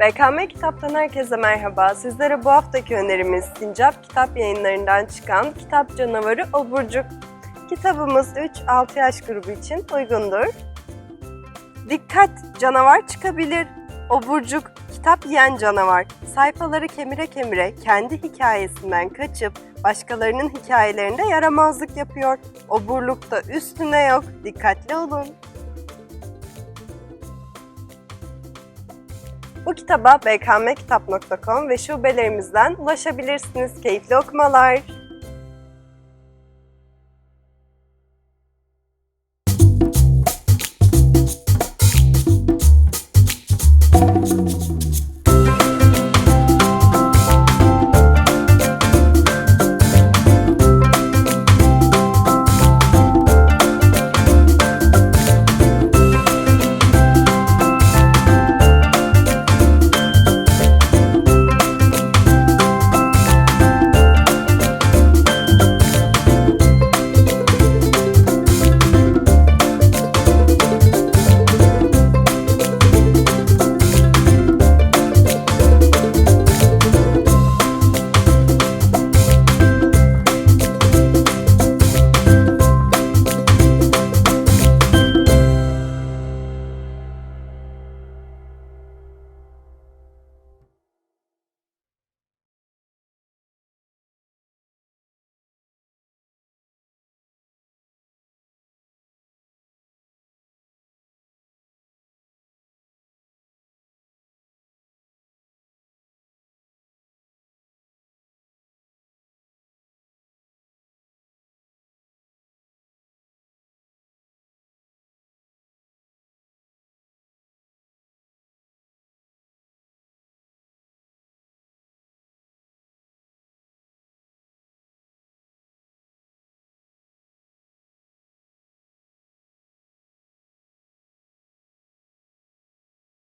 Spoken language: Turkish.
BKM Kitap'tan herkese merhaba. Sizlere bu haftaki önerimiz Sincap Kitap yayınlarından çıkan Kitap Canavarı Oburcuk. Kitabımız 3-6 yaş grubu için uygundur. Dikkat! Canavar çıkabilir. Oburcuk, kitap yiyen canavar. Sayfaları kemire kemire kendi hikayesinden kaçıp başkalarının hikayelerinde yaramazlık yapıyor. Oburlukta üstüne yok. Dikkatli olun. Bu kitaba bkmkitap.com ve şubelerimizden ulaşabilirsiniz. Keyifli okumalar.